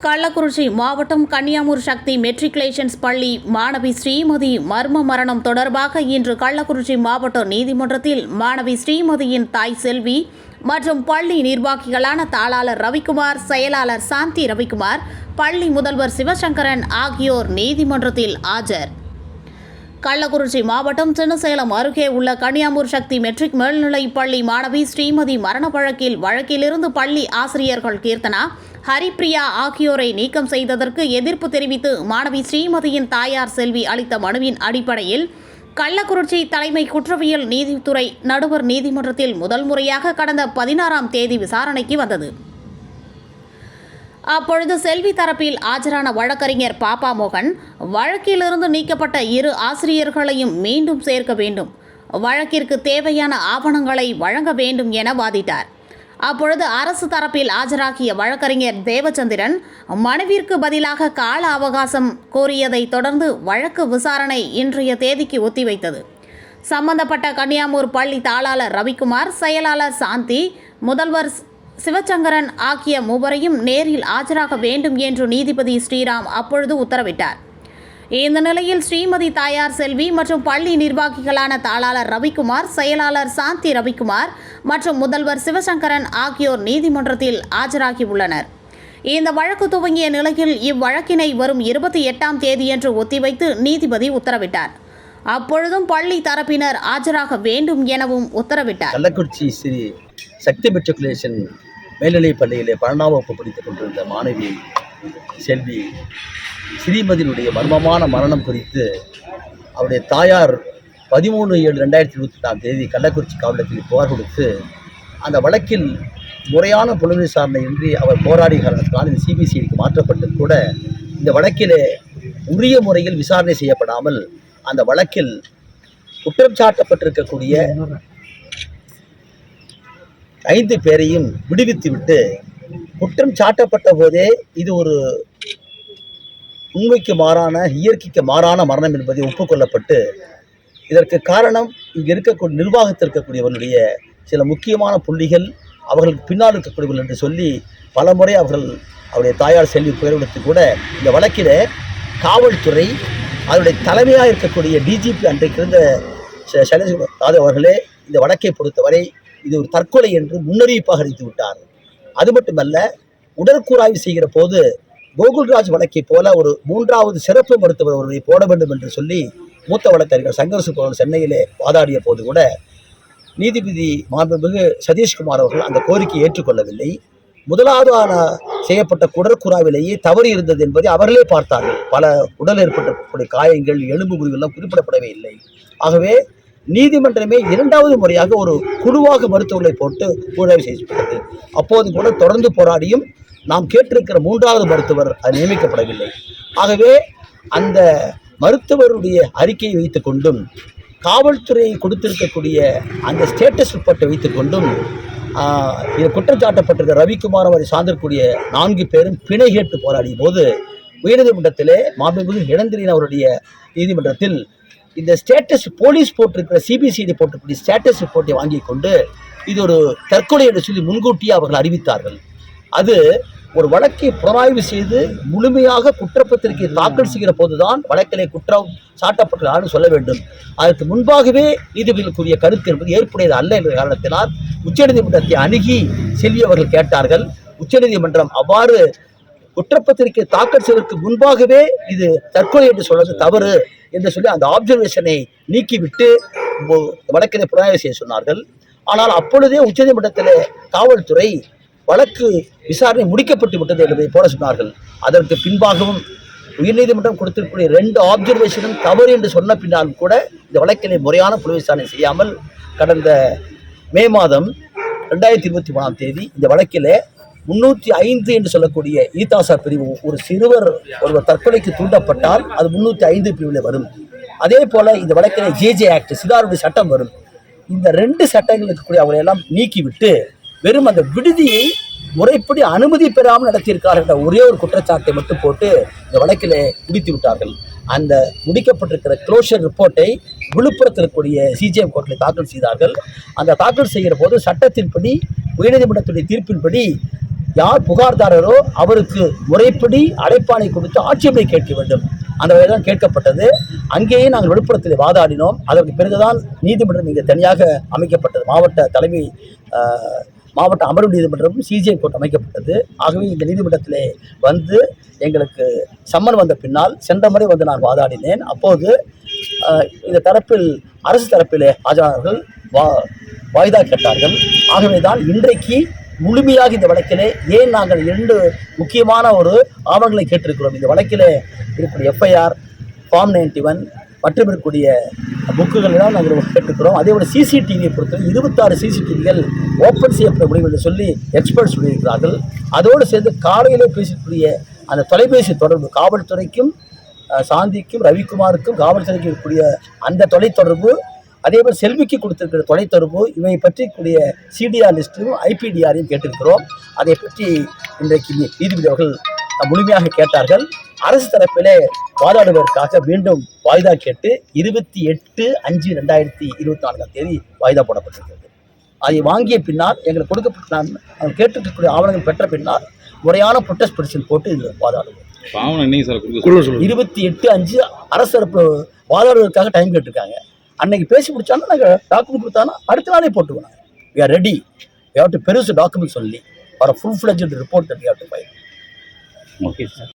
கள்ளக்குறிச்சி மாவட்டம் கன்னியாமூர் சக்தி மெட்ரிகுலேஷன்ஸ் பள்ளி மாணவி ஸ்ரீமதி மர்ம மரணம் தொடர்பாக இன்று கள்ளக்குறிச்சி மாவட்ட நீதிமன்றத்தில் மாணவி ஸ்ரீமதியின் தாய் செல்வி மற்றும் பள்ளி நிர்வாகிகளான தாளாளர் ரவிக்குமார் செயலாளர் சாந்தி ரவிக்குமார் பள்ளி முதல்வர் சிவசங்கரன் ஆகியோர் நீதிமன்றத்தில் ஆஜர். கள்ளக்குறிச்சி மாவட்டம் சின்னசேலம் அருகே உள்ள கன்னியாமூர் சக்தி மெட்ரிக் மேல்நிலைப் பள்ளி மாணவி ஸ்ரீமதி மரண வழக்கில் வழக்கிலிருந்து பள்ளி ஆசிரியர்கள் கீர்த்தனா ஹரிப்ரியா ஆகியோரை நீக்கம் செய்ததற்கு எதிர்ப்பு தெரிவித்து மாணவி ஸ்ரீமதியின் தாயார் செல்வி அளித்த மனுவின் அடிப்படையில் கள்ளக்குறிச்சி தலைமை குற்றவியல் நீதித்துறை நடுவர் நீதிமன்றத்தில் முதல் முறையாக கடந்த பதினாறாம் தேதி விசாரணைக்கு வந்தது. அப்பொழுது செல்வி தரப்பில் ஆஜரான வழக்கறிஞர் பாப்பா மோகன் வழக்கிலிருந்து நீக்கப்பட்ட இரு ஆசிரியர்களையும் மீண்டும் சேர்க்க வேண்டும். வழக்கிற்கு தேவையான ஆவணங்களை வழங்க வேண்டும் என வாதிட்டார். அப்பொழுது அரசு தரப்பில் ஆஜராகிய வழக்கறிஞர் தேவச்சந்திரன் மனுவிற்கு பதிலாக கால அவகாசம் கோரியதை தொடர்ந்து வழக்கு விசாரணை இன்றைய தேதிக்கு ஒத்திவைத்தது. சம்பந்தப்பட்ட கன்னியாமூர் பள்ளி தாளாளர் ரவிக்குமார் செயலாளர் சாந்தி முதல்வர் சிவச்சங்கரன் ஆகிய மூவரையும் நேரில் ஆஜராக வேண்டும் என்று நீதிபதி ஸ்ரீராம் அப்பொழுது உத்தரவிட்டார். இந்த நிலையில் ஸ்ரீமதி தாயார் செல்வி மற்றும் பள்ளி நிர்வாகிகளான தாளாளர் ரவிக்குமார் செயலாளர் சாந்தி ரவிக்குமார் மற்றும் முதல்வர் சிவசங்கரன் ஆகியோர் நீதிமன்றத்தில் ஆஜராகியுள்ளனர். இந்த வழக்கு துவங்கிய நிலையில் இவ்வழக்கினை வரும் இருபத்தி எட்டாம் தேதியன்று ஒத்திவைத்து நீதிபதி உத்தரவிட்டார். அப்பொழுதும் பள்ளி தரப்பினர் ஆஜராக வேண்டும் எனவும் உத்தரவிட்டார். கள்ளக்குறிச்சி ஸ்ரீ சக்தி மெட்ரிகுலேஷன் மேல்நிலைப் பள்ளியிலே பன்னெண்டாம் வகுப்பு படித்துக் கொண்டிருந்த மாணவி செல்வி ஸ்ரீமதியினுடைய மர்மமான மரணம் குறித்து அவருடைய தாயார் பதிமூணு ஏழு ரெண்டாயிரத்தி இருபத்தி எட்டாம் தேதி கள்ளக்குறிச்சி காவலத்தில் புகார் கொடுத்து அந்த வழக்கில் முறையான புலன் விசாரணையின்றி அவர் போராடிய காரணத்தினால் இந்த சிபிசிஐடிக்கு மாற்றப்பட்டது கூட இந்த வழக்கிலே உரிய முறையில் விசாரணை செய்யப்படாமல் அந்த வழக்கில் குற்றம் சாட்டப்பட்டிருக்கக்கூடிய ஐந்து பேரையும் விடுவித்துவிட்டு குற்றம் சாட்டப்பட்ட போதே இது ஒரு உண்மைக்கு மாறான இயற்கைக்கு மாறான மரணம் என்பதை ஒப்புக்கொள்ளப்பட்டு இதற்கு காரணம் இங்கே இருக்கக்கூடிய நிர்வாகத்தில் இருக்கக்கூடியவர்களுடைய சில முக்கியமான புள்ளிகள் அவர்களுக்கு பின்னால் இருக்கக்கூடியவர்கள் என்று சொல்லி பலமுறை அவர்கள் அவருடைய தாயார் செல்வி புயலெடுத்து கூட இந்த வழக்கில் காவல்துறை அதனுடைய தலைமையாக இருக்கக்கூடிய டிஜிபி அன்றைக்கு இருந்த ச- சைலேஷ் யாதவ் அவர்களே இந்த வழக்கை பொறுத்தவரை இது ஒரு தற்கொலை என்று முன்னறிவிப்பாக அறிவித்து விட்டார். அது மட்டுமல்ல உடற்கூறாய்வு செய்கிற போது கோகுல்ராஜ் வழக்கை போல ஒரு மூன்றாவது சிறப்பு மருத்துவர் ஒருவரை போட வேண்டும் என்று சொல்லி மூத்த வழக்கறிஞர் சங்கர் சுப்பவன் சென்னையிலே வாதாடிய போது கூட நீதிபதி மாண்புமிகு சதீஷ்குமார் அவர்கள் அந்த கோரிக்கையை ஏற்றுக்கொள்ளவில்லை. முதலாவது செய்யப்பட்ட குடற்குறாவிலேயே தவறு இருந்தது என்பதை அவர்களே பார்த்தார்கள். பல உடல் ஏற்பட்டக்கூடிய காயங்கள் எலும்பு முறிவுகள்லாம் குறிப்பிடப்படவே இல்லை. ஆகவே நீதிமன்றமே இரண்டாவது முறையாக ஒரு குழுவாக மருத்துவர்களை போட்டு கூடாய்வு செய்யப்பட்டது. அப்போது கூட தொடர்ந்து போராடியும் நாம் கேட்டிருக்கிற மூன்றாவது மருத்துவர் அது நியமிக்கப்படவில்லை. ஆகவே அந்த மருத்துவருடைய அறிக்கையை வைத்துக்கொண்டும் காவல்துறை கொடுத்திருக்கக்கூடிய அந்த ஸ்டேட்டஸ் ரிப்போர்ட்டை வைத்துக்கொண்டும் கொண்டும் இது குற்றம் சாட்டப்பட்டிருக்க ரவிக்குமார் அவரை சார்ந்திருக்கக்கூடிய நான்கு பேரும் பிணை கேட்டு போராடிய போது உயர்நீதிமன்றத்திலே மாண்புமிகு இளந்திரின் அவருடைய நீதிமன்றத்தில் இந்த ஸ்டேட்டஸ் போலீஸ் போட்டிருக்கிற சிபிசிஐடி போட்டிருக்கக்கூடிய ஸ்டேட்டஸ் ரிப்போர்ட்டை வாங்கி கொண்டு இது ஒரு தற்கொலை என்று சொல்லி முன்கூட்டியே அவர்கள் அறிவித்தார்கள். அது ஒரு வழக்கை புலனாய்வு செய்து முழுமையாக குற்றப்பத்திரிகை தாக்கல் செய்கிற போதுதான் வழக்கிலே குற்றம் சாட்டப்பட்டதான்னு சொல்ல வேண்டும். அதற்கு முன்பாகவே நீதிபதிகளுக்குரிய கருத்து என்பது ஏற்புடையது அல்ல என்ற காரணத்தினால் உச்சநீதிமன்றத்தை அணுகி செல்வி அவர்கள் கேட்டார்கள். உச்சநீதிமன்றம் அவ்வாறு குற்றப்பத்திரிகை தாக்கல் செய்வதற்கு முன்பாகவே இது தற்கொலை என்று சொல்வது தவறு என்று சொல்லி அந்த ஆப்சர்வேஷனை நீக்கிவிட்டு மு- வழக்கினை புலனாய்வு செய்ய சொன்னார்கள். ஆனால் அப்பொழுதே உச்சநீதிமன்றத்தில் காவல்துறை வழக்கு விசாரணை முடிக்கப்பட்டு விட்டது என்பதை போல சொன்னார்கள். அதற்கு பின்பாகவும் உயர்நீதிமன்றம் கொடுத்திருக்கக்கூடிய ரெண்டு ஆப்சர்வேஷனும் தவறு என்று சொன்ன பின்னாலும் கூட இந்த வழக்கினை முறையான புல விசாரணை செய்யாமல் கடந்த மே மாதம் ரெண்டாயிரத்தி இருபத்தி மூணாம் தேதி இந்த வழக்கில் முன்னூற்றி ஐந்து என்று சொல்லக்கூடிய ஈதாசா பிரிவு ஒரு சிறுவர் ஒருவர் தற்கொலைக்கு தூண்டப்பட்டால் அது முன்னூற்றி ஐந்து பிரிவில் வரும். அதே போல் இந்த வழக்கில் ஜேஜே ஆக்ட் சிதாருடைய சட்டம் வரும். இந்த ரெண்டு சட்டங்களுக்கு கூடிய அவங்களை எல்லாம் நீக்கிவிட்டு வெறும் அந்த விடுதியை முறைப்படி அனுமதி பெறாமல் நடத்தியிருக்கார்கள் என்ற ஒரே ஒரு குற்றச்சாட்டை மட்டும் போட்டு இந்த வழக்கிலே முடித்து விட்டார்கள். அந்த முடிக்கப்பட்டிருக்கிற க்ளோஷர் ரிப்போர்ட்டை விழுப்புரத்தில் இருக்கக்கூடிய சிஜிஎம் கோர்ட்டில் தாக்கல் செய்தார்கள். அந்த தாக்கல் செய்கிற போது சட்டத்தின்படி உயர்நீதிமன்றத்துடைய தீர்ப்பின்படி யார் புகார்தாரரோ அவருக்கு முறைப்படி அடைப்பாணை கொடுத்து ஆட்சேபனை கேட்க வேண்டும். அந்த வகையில் கேட்கப்பட்டது. அங்கேயே நாங்கள் விழுப்புரத்தில் வாதாடினோம். அதற்கு பிறகுதான் நீதிமன்றம் இங்கே தனியாக அமைக்கப்பட்டது. மாவட்ட தலைமை மாவட்ட அமர்வு நீதிமன்றமும் சிஜிஐ கோர்ட் அமைக்கப்பட்டது. ஆகவே இந்த நீதிமன்றத்திலே வந்து எங்களுக்கு சம்மன் வந்த பின்னால் சென்ற முறை வந்து நான் வாதாடினேன். அப்போது இந்த தரப்பில் அரசு தரப்பிலே ஆஜரானவர்கள் வா வாய்தா கேட்டார்கள். ஆகவே தான் இன்றைக்கு முழுமையாக இந்த வழக்கிலே ஏன் நாங்கள் இரண்டு முக்கியமான ஒரு ஆவணங்களை கேட்டிருக்கிறோம். இந்த வழக்கிலே இருக்கக்கூடிய எஃப்ஐஆர் ஃபார்ம் நைன்டி ஒன் மற்றும் இருக்கக்கூடிய புக்குகளெல்லாம் நாங்கள் கேட்டிருக்கிறோம் அதே போல் சிசிடிவியை பொறுத்தவரை இருபத்தாறு சிசிடிவிகள் ஓப்பன் செய்யப்பட முடியும் என்று சொல்லி எக்ஸ்பர்ட் சொல்லியிருக்கிறார்கள். அதோடு சேர்ந்து காலையிலே பேசக்கூடிய அந்த தொலைபேசி தொடர்பு காவல்துறைக்கும் சாந்திக்கும் ரவிக்குமாருக்கும் காவல்துறைக்கு இருக்கக்கூடிய அந்த தொலைத்தொடர்பு அதே போல் செல்விக்கு கொடுத்திருக்கிற தொலைத்தொடர்பு இவை பற்றி கூடிய சிடிஆர் லிஸ்ட்டும் ஐபிடிஆரையும் கேட்டிருக்கிறோம். அதை பற்றி இன்றைக்கு நீதிபதி அவர்கள் முழுமையாக கேட்டார்கள். அரசு தரப்பிலே வாதாடுவதற்காக மீண்டும் வாய்தா கேட்டு இருபத்தி எட்டு அஞ்சு ரெண்டாயிரத்தி இருபத்தி நான்காம் தேதி வாய்தா போடப்பட்டிருக்கிறது. அதை வாங்கிய பின்னால் எங்களுக்கு கொடுக்கப்பட்ட நான் நாங்கள் கேட்டிருக்கக்கூடிய ஆவணங்கள் பெற்ற பின்னால் முறையான ப்ரொட்டஸ்ட் பெடிஷன் போட்டு இதில் வாதாடுவோம். இருபத்தி எட்டு அஞ்சு அரசு தரப்பு வாதாடுவதற்காக டைம் கேட்டிருக்காங்க. அன்னைக்கு பேசி முடிச்சாலும் நாங்கள் டாக்குமெண்ட் கொடுத்தாலும் அடுத்த நாளே போட்டுக்கணும் we are ready we have to பெருசு டாக்குமெண்ட் சொல்லி. For full fledged report that we have to file. Okay sir